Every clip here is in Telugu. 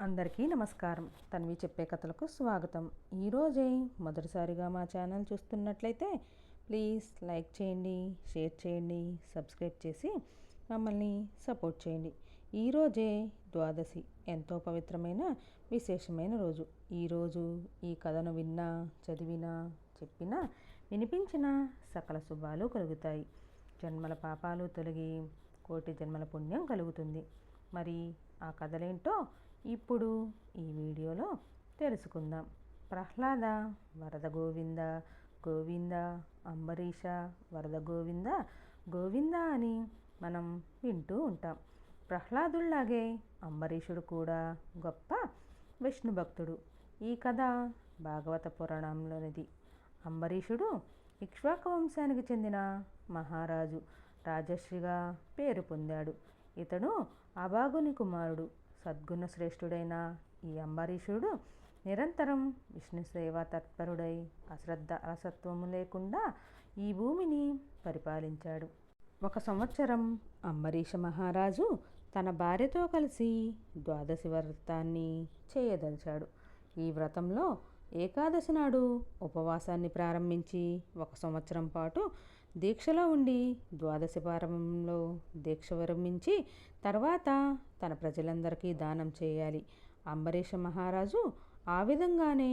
అందరికీ నమస్కారం. తన్వి చెప్పే కథలకు స్వాగతం. ఈరోజే మొదటిసారిగా మా ఛానల్ చూస్తున్నట్లయితే ప్లీజ్ లైక్ చేయండి షేర్ చేయండి సబ్స్క్రైబ్ చేసి మమ్మల్ని సపోర్ట్ చేయండి. ఈరోజే ద్వాదశి. ఎంతో పవిత్రమైన విశేషమైన రోజు. ఈరోజు ఈ కథను విన్నా చదివినా చెప్పినా వినిపించిన సకల శుభాలు కలుగుతాయి. జన్మల పాపాలు తొలగి కోటి జన్మల పుణ్యం కలుగుతుంది. మరి ఆ కథలేంటో ఇప్పుడు ఈ వీడియోలో తెలుసుకుందాం. ప్రహ్లాద వరద గోవింద గోవింద అంబరీష వరద గోవింద గోవింద అని మనం వింటూ ఉంటాం. ప్రహ్లాదుల్లాగే అంబరీషుడు కూడా గొప్ప విష్ణు భక్తుడు. ఈ కథ భాగవత పురాణంలోనిది. అంబరీషుడు ఇక్ష్వాక వంశానికి చెందిన మహారాజు రాజశ్రీగా పేరు పొందాడు. ఇతడు అభాగుని కుమారుడు. సద్గుణ శ్రేష్ఠుడైన ఈ అంబరీషుడు నిరంతరం విష్ణు సేవా తత్పరుడై అశ్రద్ధ అసత్వము లేకుండా ఈ భూమిని పరిపాలించాడు. ఒక సంవత్సరం అంబరీష మహారాజు తన భార్యతో కలిసి ద్వాదశి వ్రతాన్ని చేయదలిచాడు. ఈ వ్రతంలో ఏకాదశి నాడు ఉపవాసాన్ని ప్రారంభించి ఒక సంవత్సరం పాటు దీక్షలో ఉండి ద్వాదశి ప్రారంభంలో దీక్ష విరమించి తర్వాత తన ప్రజలందరికీ దానం చేయాలి. అంబరీష మహారాజు ఆ విధంగానే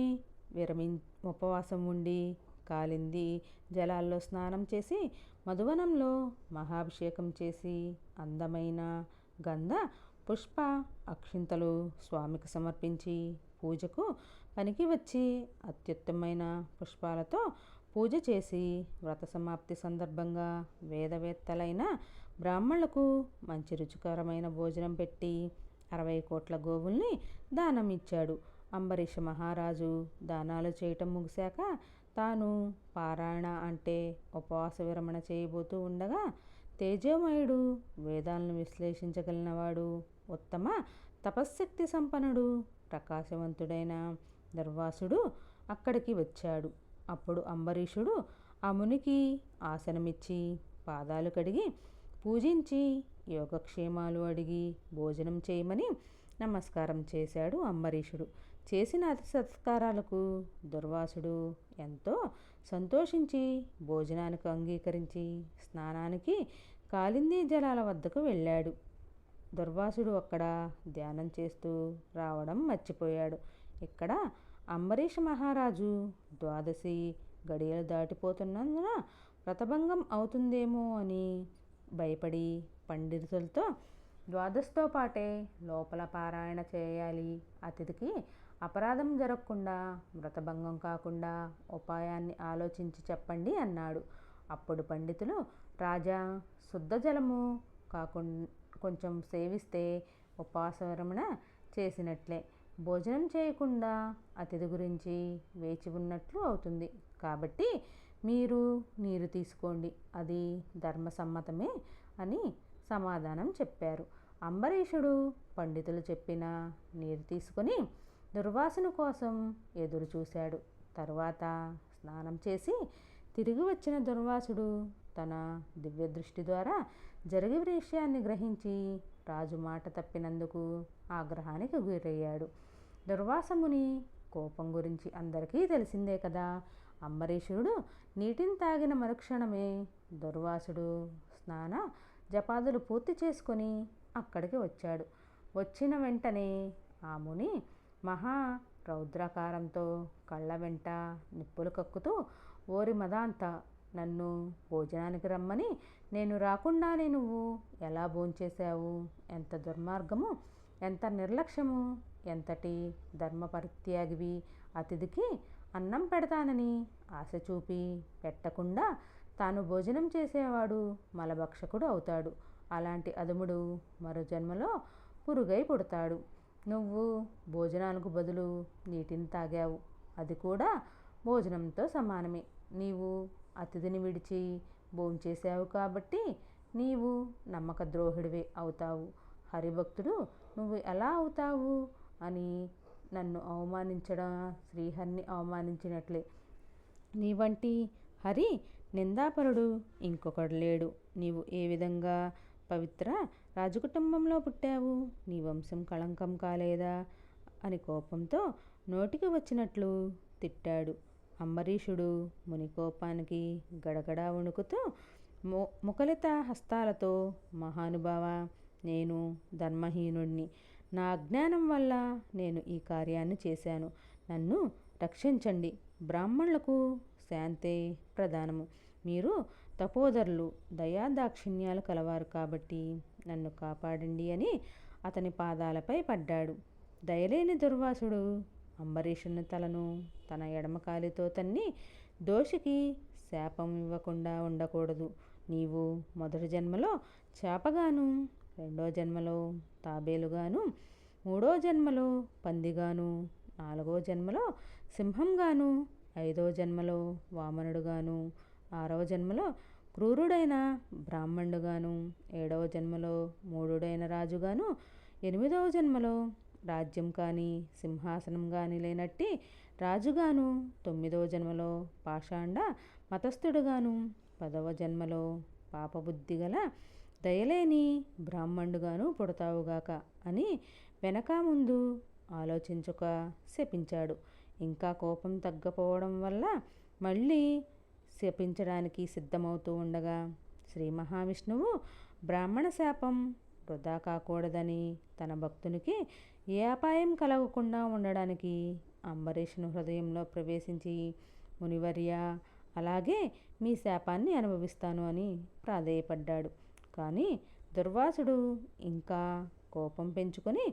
విరమి ఉపవాసం ఉండి కాలింది. జలాల్లో స్నానం చేసి మధువనంలో మహాభిషేకం చేసి అందమైన గంధ పుష్ప అక్షింతలు స్వామికి సమర్పించి పూజకు పనికి వచ్చి అత్యుత్తమైన పుష్పాలతో పూజ చేసి వ్రత సమాప్తి సందర్భంగా వేదవేత్తలైన బ్రాహ్మణులకు మంచి రుచికరమైన భోజనం పెట్టి అరవై కోట్ల గోవుల్ని దానం ఇచ్చాడు అంబరీష మహారాజు దానాలు చేయటం ముగిశాక తాను పారాయణ అంటే ఉపవాస విరమణ చేయబోతూ ఉండగా తేజోమయుడు వేదాలను విశ్లేషించగలిగినవాడు ఉత్తమ తపశ్శక్తి సంపన్నుడు ప్రకాశవంతుడైన దుర్వాసుడు అక్కడికి వచ్చాడు. అప్పుడు అంబరీషుడు అమునికి ఆసనమిచ్చి పాదాలు కడిగి పూజించి యోగక్షేమాలు అడిగి భోజనం చేయమని నమస్కారం చేశాడు అంబరీషుడు. చేసిన అతి సత్కారాలకు దుర్వాసుడు ఎంతో సంతోషించి భోజనానికి అంగీకరించి స్నానానికి కాలింది జలాల వద్దకు వెళ్ళాడు. దుర్వాసుడు అక్కడ ధ్యానం చేస్తూ రావడం మర్చిపోయాడు. ఇక్కడ అంబరీష్ మహారాజు ద్వాదశి గడియలు దాటిపోతున్నందున వ్రతభంగం అవుతుందేమో అని భయపడి పండితులతో ద్వాదశతో పాటే లోపల పారాయణ చేయాలి. అతిథికి అపరాధం జరగకుండా వ్రతభంగం కాకుండా ఉపాయాన్ని ఆలోచించి చెప్పండి అన్నాడు. అప్పుడు పండితులు రాజా శుద్ధ జలము కాకుండా కొంచెం సేవిస్తే ఉపాసరమణ చేసినట్లే. భోజనం చేయకుండా అతిథి గురించి వేచి ఉన్నట్లు అవుతుంది. కాబట్టి మీరు నీరు తీసుకోండి. అది ధర్మసమ్మతమే అని సమాధానం చెప్పారు. అంబరీషుడు పండితులు చెప్పిన నీరు తీసుకొని దుర్వాసన కోసం ఎదురు చూశాడు. తరువాత స్నానం చేసి తిరిగి వచ్చిన దుర్వాసుడు తన దివ్య దృష్టి ద్వారా జరిగే విషయాన్ని గ్రహించి రాజు మాట తప్పినందుకు ఆగ్రహానికి గురయ్యాడు. దుర్వాసముని కోపం గురించి అందరికీ తెలిసిందే కదా. అంబరీషుడు నీటిని తాగిన మరుక్షణమే దుర్వాసుడు స్నాన జపాదులు పూర్తి చేసుకొని అక్కడికి వచ్చాడు. వచ్చిన వెంటనే ఆ ముని మహా రౌద్రాకారంతో కళ్ళ వెంట నిప్పులు కక్కుతూ ఓరి మదాంత నన్ను భోజనానికి రమ్మని నేను రాకుండానే నువ్వు ఎలా భోంచేశావు? ఎంత దుర్మార్గము? ఎంత నిర్లక్ష్యము? ఎంతటి ధర్మ పరిత్యాగివి అతిథికి అన్నం పెడతానని ఆశ చూపి పెట్టకుండా తాను భోజనం చేసేవాడు మలభక్షకుడు అవుతాడు. అలాంటి అదుముడు మరో జన్మలో పురుగై పుడతాడు. నువ్వు భోజనాలకు బదులు నీటిని తాగావు. అది కూడా భోజనంతో సమానమే. నీవు అతిథిని విడిచి భోంచేసావు కాబట్టి నీవు నమ్మక ద్రోహుడివే అవుతావు. హరిభక్తుడు నువ్వు ఎలా అవుతావు? అని నన్ను అవమానించడం? శ్రీహరిని అవమానించినట్లే. నీ వంటి హరి నిందాపరుడు ఇంకొకడు లేడు. నీవు ఏ విధంగా పవిత్ర రాజకుటుంబంలో పుట్టావు? నీ వంశం కళంకం కాలేదా? అని కోపంతో నోటికి వచ్చినట్లు తిట్టాడు. అంబరీషుడు ముని కోపానికి గడగడా వణుకుతూ ము ముఖలిత హస్తాలతో మహానుభావ నేను ధర్మహీనుణ్ణి. నా అజ్ఞానం వల్ల నేను ఈ కార్యాన్ని చేశాను. నన్ను రక్షించండి. బ్రాహ్మణులకు శాంతే ప్రధానము. మీరు తపోదరులు దయాదాక్షిణ్యాలు కలవారు కాబట్టి నన్ను కాపాడండి అని అతని పాదాలపై పడ్డాడు. దయలేని దుర్వాసుడు అంబరీషుని తలను తన ఎడమకాలితో తన్ని దోషికి శాపం ఇవ్వకుండా ఉండకూడదు. నీవు మొదటి జన్మలో చేపగాను రెండో జన్మలో తాబేలుగాను మూడో జన్మలో పందిగాను నాలుగో జన్మలో సింహంగాను ఐదో జన్మలో వామనుడుగాను ఆరవ జన్మలో క్రూరుడైన బ్రాహ్మణుడుగాను ఏడవ జన్మలో మూడుడైన రాజుగాను ఎనిమిదవ జన్మలో రాజ్యం కానీ సింహాసనం కానీ లేనట్టి రాజుగాను తొమ్మిదవ జన్మలో పాషాండ మతస్థుడుగాను పదవ జన్మలో పాపబుద్ధి గల దయలేని బ్రాహ్మణుడుగాను పుడతావుగాక అని వెనక ముందు ఆలోచించుక శపించాడు. ఇంకా కోపం తగ్గపోవడం వల్ల మళ్ళీ శపించడానికి సిద్ధమవుతూ ఉండగా శ్రీ మహావిష్ణువు బ్రాహ్మణ శాపం వృధా కాకూడదని తన భక్తునికి ఏ అపాయం కలగకుండా ఉండడానికి అంబరీషుని హృదయంలో ప్రవేశించి మునివర్య అలాగే మీ శాపాన్ని అనుభవిస్తాను అని ప్రాధేయపడ్డాడు. కానీ దుర్వాసుడు ఇంకా కోపం పెంచుకొని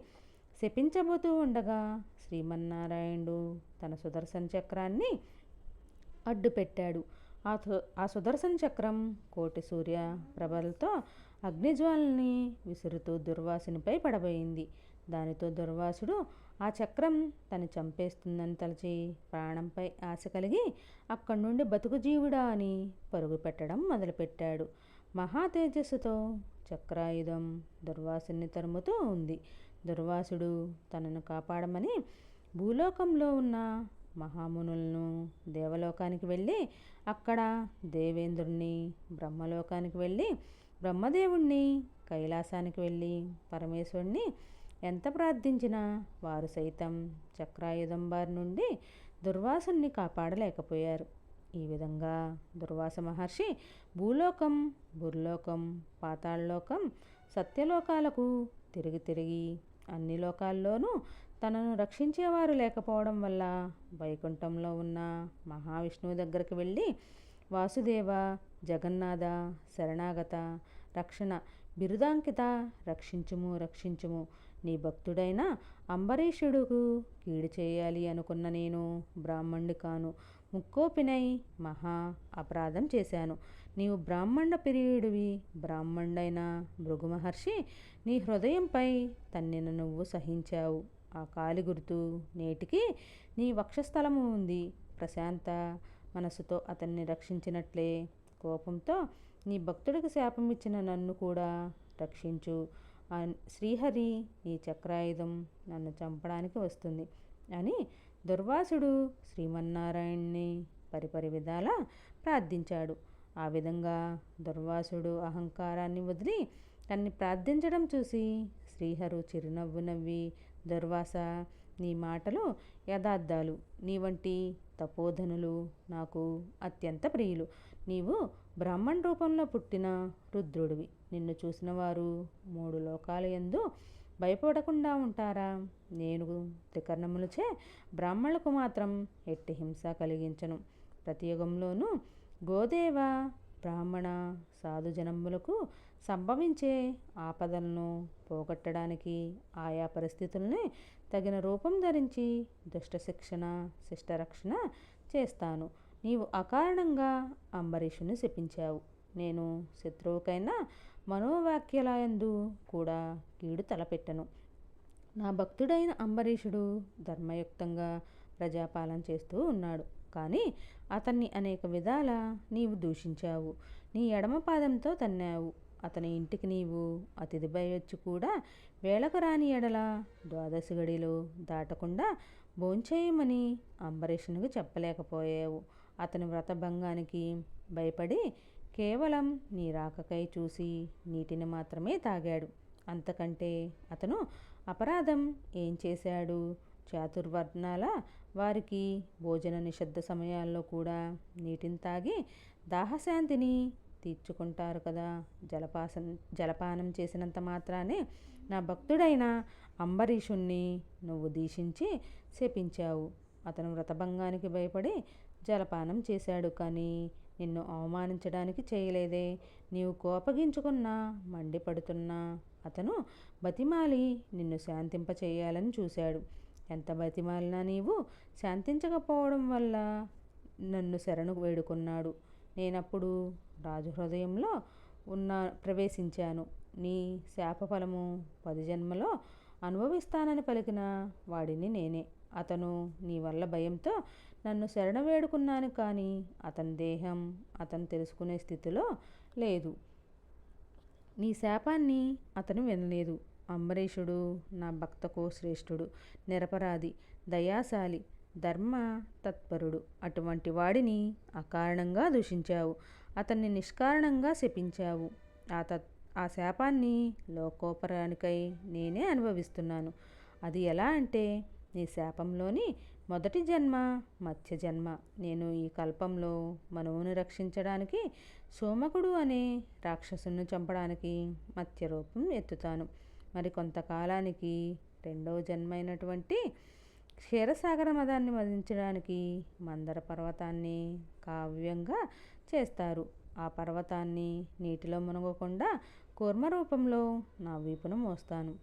శపించబోతూ ఉండగా శ్రీమన్నారాయణుడు తన సుదర్శన చక్రాన్ని అడ్డుపెట్టాడు. ఆ ఆ సుదర్శన చక్రం కోటి సూర్య ప్రభలతో అగ్నిజ్వాలని విసురుతూ దుర్వాసునిపై పడబోయింది. దానితో దుర్వాసుడు ఆ చక్రం తను చంపేస్తుందని తలచి ప్రాణంపై ఆశ కలిగి అక్కడి నుండి బతుకు జీవుడా అని పరుగు పెట్టడం మొదలుపెట్టాడు. మహాతేజస్సుతో చక్రాయుధం దుర్వాసుని తరుముతూ ఉంది. దుర్వాసుడు తనను కాపాడమని భూలోకంలో ఉన్న మహామునులను దేవలోకానికి వెళ్ళి అక్కడ దేవేంద్రుణ్ణి బ్రహ్మలోకానికి వెళ్ళి బ్రహ్మదేవుణ్ణి కైలాసానికి వెళ్ళి పరమేశ్వరుణ్ణి ఎంత ప్రార్థించినా వారు సైతం చక్రాయుధం వారి నుండి దుర్వాసుని కాపాడలేకపోయారు. ఈ విధంగా దుర్వాస మహర్షి భూలోకం బుర్లోకం పాతాళలోకం సత్యలోకాలకు తిరిగి తిరిగి అన్ని లోకాల్లోనూ తనను రక్షించేవారు లేకపోవడం వల్ల వైకుంఠంలో ఉన్న మహావిష్ణువు దగ్గరికి వెళ్ళి వాసుదేవ జగన్నాథ శరణాగత రక్షణ బిరుదాంకిత రక్షించుము రక్షించుము. నీ భక్తుడైన అంబరీషుడుకు కీడు చేయాలి అనుకున్న నేను బ్రాహ్మణుడి కాను. ముక్కోపినై మహా అపరాధం చేశాను. నీవు బ్రాహ్మణ పిరియుడివి. బ్రాహ్మణుడైన భృగు మహర్షి నీ హృదయంపై తన్నిన నువ్వు సహించావు. ఆ కాలి గుర్తు నేటికి నీ వక్షస్థలము ఉంది. ప్రశాంత మనసుతో అతన్ని రక్షించినట్లే. కోపంతో నీ భక్తుడికి శాపం ఇచ్చిన నన్ను కూడా రక్షించు. శ్రీహరి నీ చక్రాయుధం నన్ను చంపడానికి వస్తుంది అని దుర్వాసుడు శ్రీమన్నారాయణ్ణి పరిపరి విధాల ప్రార్థించాడు. ఆ విధంగా దుర్వాసుడు అహంకారాన్ని వదిలి తన్ని ప్రార్థించడం చూసి శ్రీహరు చిరునవ్వు నవ్వి దుర్వాస నీ మాటలు యథార్థాలు. నీ వంటి తపోధనులు నాకు అత్యంత ప్రియులు. నీవు బ్రాహ్మణ రూపంలో పుట్టిన రుద్రుడివి. నిన్ను చూసిన వారు మూడు లోకాల ఎందు భయపడకుండా ఉంటారా? నేను త్రికర్ణములచే బ్రాహ్మణులకు మాత్రం ఎట్టి హింస కలిగించను. ప్రతి యుగంలోనూ గోదేవ బ్రాహ్మణ సాధుజనములకు సంభవించే ఆపదలను పోగొట్టడానికి ఆయా పరిస్థితుల్ని తగిన రూపం ధరించి దుష్ట శిక్షణ శిష్టరక్షణ చేస్తాను. నీవు అకారణంగా అంబరీషుని శపించావు. నేను శత్రువుకైనా మనోవాక్యలయందు కూడా కీడు తలపెట్టను. నా భక్తుడైన అంబరీషుడు ధర్మయుక్తంగా ప్రజాపాలన చేస్తూ ఉన్నాడు. కానీ అతన్ని అనేక విధాల నీవు దూషించావు. నీ ఎడమ పాదంతో తన్నావు. అతని ఇంటికి నీవు అతిథిపై వచ్చి కూడా. వేళకు రాని ఎడల ద్వాదశి గడిలో దాటకుండా భోంచేయమని అంబరీషునికి చెప్పలేకపోయావు. అతని వ్రతభంగానికి భయపడి కేవలం నీ రాకకై చూసి నీటిని మాత్రమే తాగాడు. అంతకంటే అతను అపరాధం ఏం చేశాడు? చాతుర్వర్ణాల వారికి భోజన నిషిద్ధ సమయాల్లో కూడా నీటిని తాగి దాహశాంతిని తీర్చుకుంటారు కదా. జలపాసం జలపానం చేసినంత మాత్రానే నా భక్తుడైన అంబరీషుణ్ణి నువ్వు దీక్షించి శపించావు. అతను వ్రతభంగానికి భయపడి జలపానం చేశాడు కానీ నిన్ను అవమానించడానికి చేయలేదే. నీవు కోపగించుకున్నా మండిపడుతున్నా అతను బతిమాలి నిన్ను శాంతింప చేయాలని చూశాడు. ఎంత బతిమాలినా నీవు శాంతించకపోవడం వల్ల నన్ను శరణు వేడుకున్నాడు. నేనప్పుడు రాజు హృదయంలో ఉన్న ప్రవేశించాను. నీ శాపఫలము పది జన్మలో అనుభవిస్తానని పలికిన వాడిని నేనే. అతను నీ వల్ల భయంతో నన్ను శరణ వేడుకున్నాను కానీ అతని దేహం అతను తెలుసుకునే స్థితిలో లేదు. నీ శాపాన్ని అతను వినలేదు. అంబరీషుడు నా భక్తకో శ్రేష్ఠుడు నిరపరాధి దయాశాలి ధర్మ తత్పరుడు. అటువంటి వాడిని అకారణంగా దూషించావు. అతన్ని నిష్కారణంగా శపించావు. ఆ తత్ ఆ శాపాన్ని లోకోపరానికై నేనే అనుభవిస్తున్నాను. అది ఎలా అంటే నీ శాపంలోని మొదటి జన్మ మత్స్య జన్మ. నేను ఈ కల్పంలో మనువును రక్షించడానికి సోమకుడు అనే రాక్షసుని చంపడానికి మత్స్య రూపం ఎత్తుతాను. మరి కొంతకాలానికి రెండవ జన్మైనటువంటి క్షీరసాగర మదాన్ని మదించడానికి మందర పర్వతాన్ని కావ్యంగా చేస్తారు. ఆ పర్వతాన్ని నీటిలో మునగకుండా కూర్మ రూపంలో నా వీపును మోస్తాను.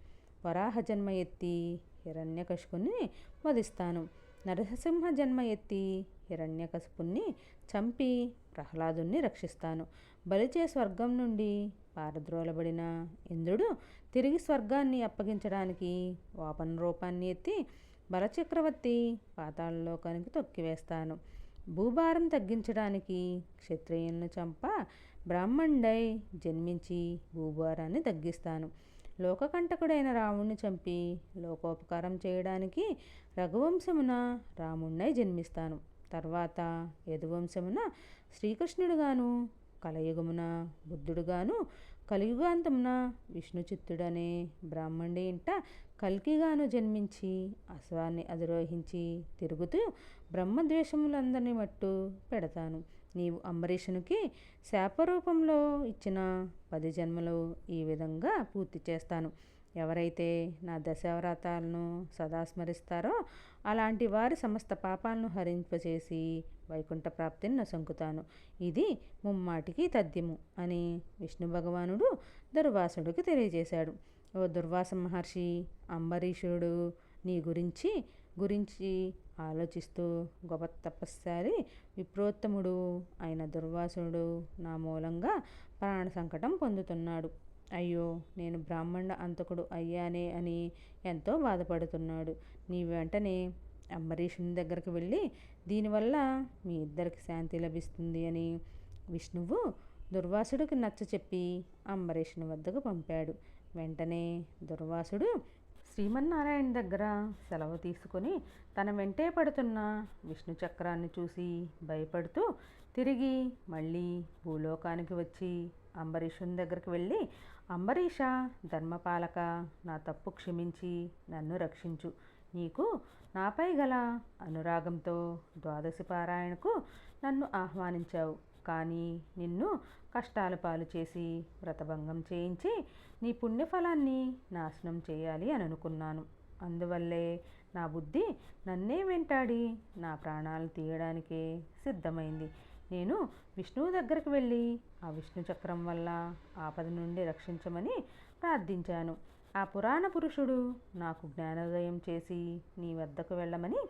వరాహ జన్మ ఎత్తి హిరణ్యకశుకుని వధిస్తాను. నరసింహ జన్మ ఎత్తి హిరణ్యకశిపుణ్ణి చంపి ప్రహ్లాదుని రక్షిస్తాను. బలిచే స్వర్గం నుండి పారద్రోలబడిన ఇంద్రుడు తిరిగి స్వర్గాన్ని అప్పగించడానికి వాపన రూపాన్ని ఎత్తి బలచక్రవర్తి పాతాళలోకానికి తొక్కివేస్తాను. భూభారం తగ్గించడానికి క్షత్రియులను చంప బ్రాహ్మణుడై జన్మించి భూభారాన్ని తగ్గిస్తాను. లోకకంటకుడైన రాముణ్ణి చంపి లోకోపకారం చేయడానికి రఘువంశమున రాముణ్ణై జన్మిస్తాను. తర్వాత యదువంశమున శ్రీకృష్ణుడుగాను కలయుగమున బుద్ధుడుగాను కలియుగాంతమున విష్ణు చిత్తుడనే బ్రాహ్మణుడి ఇంట కల్కిగాను జన్మించి అశ్వాన్ని అధిరోహించి తిరుగుతూ బ్రహ్మద్వేషములందరినీ మట్టు పెడతాను. నీవు అంబరీషునికి శాపరూపంలో ఇచ్చిన పది జన్మలు ఈ విధంగా పూర్తి చేస్తాను. ఎవరైతే నా దశావ్రతాలను సదా స్మరిస్తారో అలాంటి వారి సమస్త పాపాలను హరింపచేసి వైకుంఠ ప్రాప్తిని నొసంకుతాను ఇది ముమ్మాటికి తథ్యము అని విష్ణు భగవానుడు దుర్వాసుడికి తెలియజేశాడు. ఓ దుర్వాస మహర్షి అంబరీషుడు నీ గురించి గురించి ఆలోచిస్తూ గొప్ప తపస్సారి విప్రోత్తముడు అయిన దుర్వాసుడు నా మూలంగా ప్రాణ సంకటం పొందుతున్నాడు. అయ్యో నేను బ్రాహ్మణ అంతకుడు అయ్యానే అని ఎంతో బాధపడుతున్నాడు. నీ వెంటనే అంబరీషుని దగ్గరికి వెళ్ళి దీనివల్ల మీ ఇద్దరికి శాంతి లభిస్తుంది అని విష్ణువు దుర్వాసుడికి నచ్చ చెప్పి అంబరీషుని వద్దకు పంపాడు. వెంటనే దుర్వాసుడు శ్రీమన్నారాయణ దగ్గర సెలవు తీసుకొని తన వెంటే పడుతున్న విష్ణు చక్రాన్ని చూసి భయపడుతూ తిరిగి మళ్ళీ భూలోకానికి వచ్చి అంబరీషుని దగ్గరికి వెళ్ళి అంబరీష ధర్మపాలక నా తప్పు క్షమించి నన్ను రక్షించు. నీకు నాపై గల అనురాగంతో ద్వాదశి పారాయణకు నన్ను ఆహ్వానించావు. కానీ నిన్ను కష్టాల పాలు చేసి వ్రతభంగం చేయించి నీ పుణ్యఫలాన్ని నాశనం చేయాలి అని అనుకున్నాను. అందువల్లే నా బుద్ధి నన్నే వెంటాడి నా ప్రాణాలు తీయడానికే సిద్ధమైంది. నేను విష్ణువు దగ్గరికి వెళ్ళి ఆ విష్ణు చక్రం వల్ల ఆపద నుండి రక్షించమని ప్రార్థించాను. ఆ పురాణ పురుషుడు నాకు జ్ఞానోదయం చేసి నీ వద్దకు వెళ్ళమని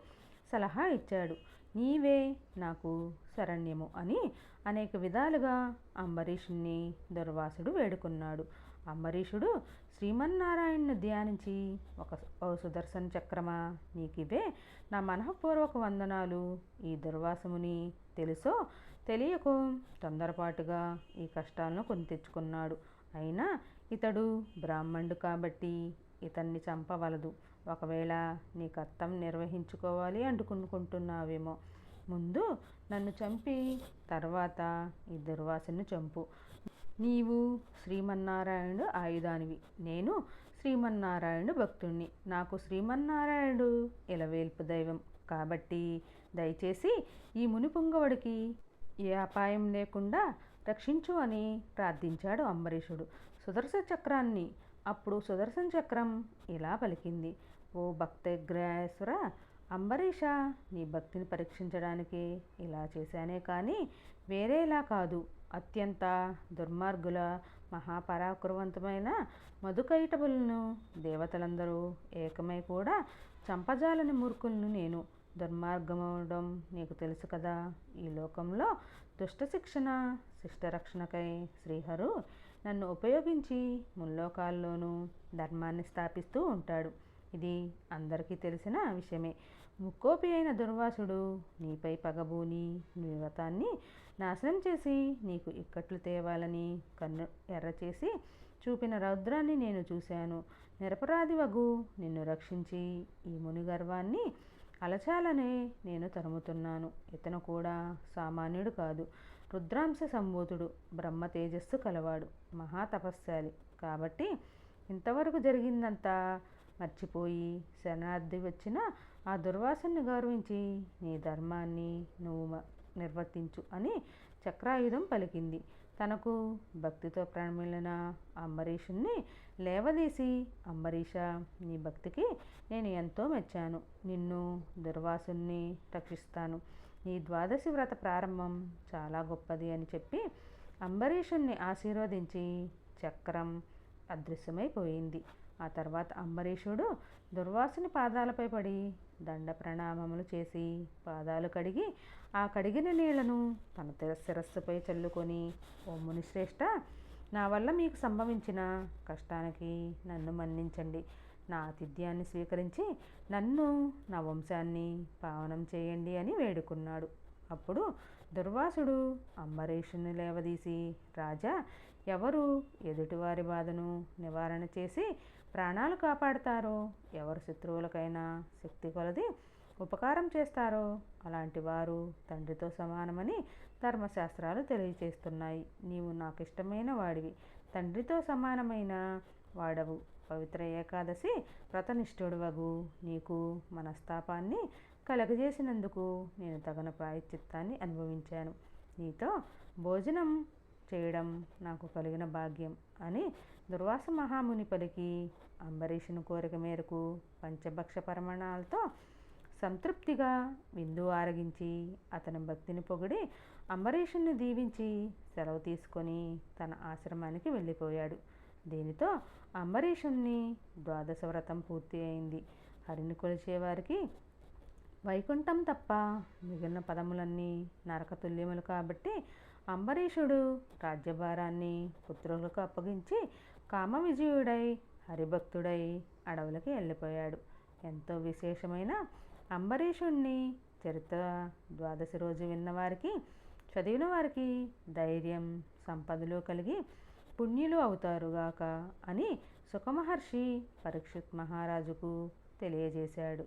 సలహా ఇచ్చాడు. నీవే నాకు శరణ్యము అని అనేక విధాలుగా అంబరీషుణ్ణి దుర్వాసుడు వేడుకున్నాడు. అంబరీషుడు శ్రీమన్నారాయణను ధ్యానించి ఒక ఓ సుదర్శన చక్రమా నీకివే నా మనఃపూర్వక వందనాలు. ఈ దుర్వాసముని తెలుసో తెలియకో తొందరపాటుగా ఈ కష్టాలను కొని తెచ్చుకున్నాడు. అయినా ఇతడు బ్రాహ్మణుడు కాబట్టి ఇతన్ని చంపవలదు. ఒకవేళ నీ కర్తం నిర్వహించుకోవాలి అనుకుంటున్నావేమో ముందు నన్ను చంపి తర్వాత ఈ దుర్వాసను చంపు. నీవు శ్రీమన్నారాయణుడు ఆయుధానివి. నేను శ్రీమన్నారాయణుడు భక్తుణ్ణి. నాకు శ్రీమన్నారాయణుడు ఇలవేల్పు దైవం. కాబట్టి దయచేసి ఈ మునిపుంగవుడికి ఏ అపాయం లేకుండా రక్షించు అని ప్రార్థించాడు అంబరీషుడు. సుదర్శన చక్రాన్ని. అప్పుడు సుదర్శన చక్రం ఇలా పలికింది. ఓ భక్తగ్రాయేశ్వర అంబరీష నీ భక్తిని పరీక్షించడానికి ఇలా చేశానే కానీ వేరేలా కాదు. అత్యంత దుర్మార్గుల మహాపరాకృవంతమైన మధుకైటబులను దేవతలందరూ ఏకమై కూడా చంపజాలని మూర్ఖులను నేను దుర్మార్గమవడం నీకు తెలుసు కదా. ఈ లోకంలో దుష్ట శిక్షణ శిష్టరక్షణకై శ్రీహరు నన్ను ఉపయోగించి ముల్లోకాల్లోనూ ధర్మాన్ని స్థాపిస్తూ ఉంటాడు. ఇది అందరికీ తెలిసిన విషయమే. ముక్కోపి అయిన దుర్వాసుడు నీపై పగబూని నీ వ్రతాన్ని నాశనం చేసి నీకు ఇక్కట్లు తేవాలని కన్ను ఎర్ర చేసి చూపిన రౌద్రాన్ని నేను చూశాను. నిరపరాధి వగు నిన్ను రక్షించి ఈ ముని గర్వాన్ని అలచాలనే నేను తరుముతున్నాను. ఇతను కూడా సామాన్యుడు కాదు రుద్రాంశ సంభూతుడు బ్రహ్మ తేజస్సు కలవాడు మహాతపస్శాలి కాబట్టి ఇంతవరకు జరిగిందంతా మర్చిపోయి శరణార్థి వచ్చిన ఆ దుర్వాసన్ని గౌరవించి నీ ధర్మాన్ని నువ్వు మ- నిర్వర్తించు అని చక్రాయుధం పలికింది. తనకు భక్తితో ప్రణమిలిన అంబరీషుణ్ణి లేవదీసి అంబరీష నీ భక్తికి నేను ఎంతో మెచ్చాను. నిన్ను దుర్వాసుని రక్షిస్తాను. నీ ద్వాదశి వ్రత ప్రారంభం చాలా గొప్పది అని చెప్పి అంబరీషుణ్ణి ఆశీర్వదించి చక్రం అదృశ్యమైపోయింది. ఆ తర్వాత అంబరీషుడు దుర్వాసుని పాదాలపై పడి దండ ప్రణామములు చేసి పాదాలు కడిగి ఆ కడిగిన నీళ్ళను తన శిరస్సుపై చల్లుకొని ఓ మునిశ్రేష్ట నా వల్ల మీకు సంభవించిన కష్టానికి నన్ను మన్నించండి. నా ఆతిథ్యాన్ని స్వీకరించి నన్ను నా వంశాన్ని పావనం చేయండి అని వేడుకున్నాడు. అప్పుడు దుర్వాసుడు అంబరీషుని లేవదీసి రాజా ఎవరు ఎదుటివారి బాధను నివారణ చేసి ప్రాణాలు కాపాడతారో? ఎవరు శత్రువులకైనా శక్తి కొలది ఉపకారం చేస్తారో? అలాంటి వారు తండ్రితో సమానమని ధర్మశాస్త్రాలు తెలియచేస్తున్నాయి. నీవు నాకు ఇష్టమైన వాడివి. తండ్రితో సమానమైన వాడవు. పవిత్ర ఏకాదశి వ్రతనిష్ఠుడవగు. నీకు మనస్తాపాన్ని కలగజేసినందుకు నేను తగిన ప్రాయశ్చిత్తాన్ని అనుభవించాను. నీతో భోజనం చేయడం నాకు కలిగిన భాగ్యం అని దుర్వాస మహాముని పలికి అంబరీషుని కోరిక మేరకు పంచభక్ష పరిమాణాలతో సంతృప్తిగా విందు ఆరగించి అతని భక్తిని పొగిడి అంబరీషుని దీవించి సెలవు తీసుకొని తన ఆశ్రమానికి వెళ్ళిపోయాడు. దీనితో అంబరీషుణ్ణి ద్వాదశ వ్రతం పూర్తి అయింది. హరిని కొలిచేవారికి వైకుంఠం తప్ప మిగిలిన పదములన్నీ నరకతుల్యములు కాబట్టి అంబరీషుడు రాజ్యభారాన్ని పుత్రులకు అప్పగించి కామ విజయుడై హరిభక్తుడై అడవులకి వెళ్ళిపోయాడు. ఎంతో విశేషమైన అంబరీషుణ్ణి చరిత్ర ద్వాదశి రోజు విన్నవారికి చదివిన వారికి ధైర్యం సంపదలు కలిగి పుణ్యులు అవుతారుగాక అని సుఖమహర్షి పరీక్షిత్ మహారాజుకు తెలియజేశాడు.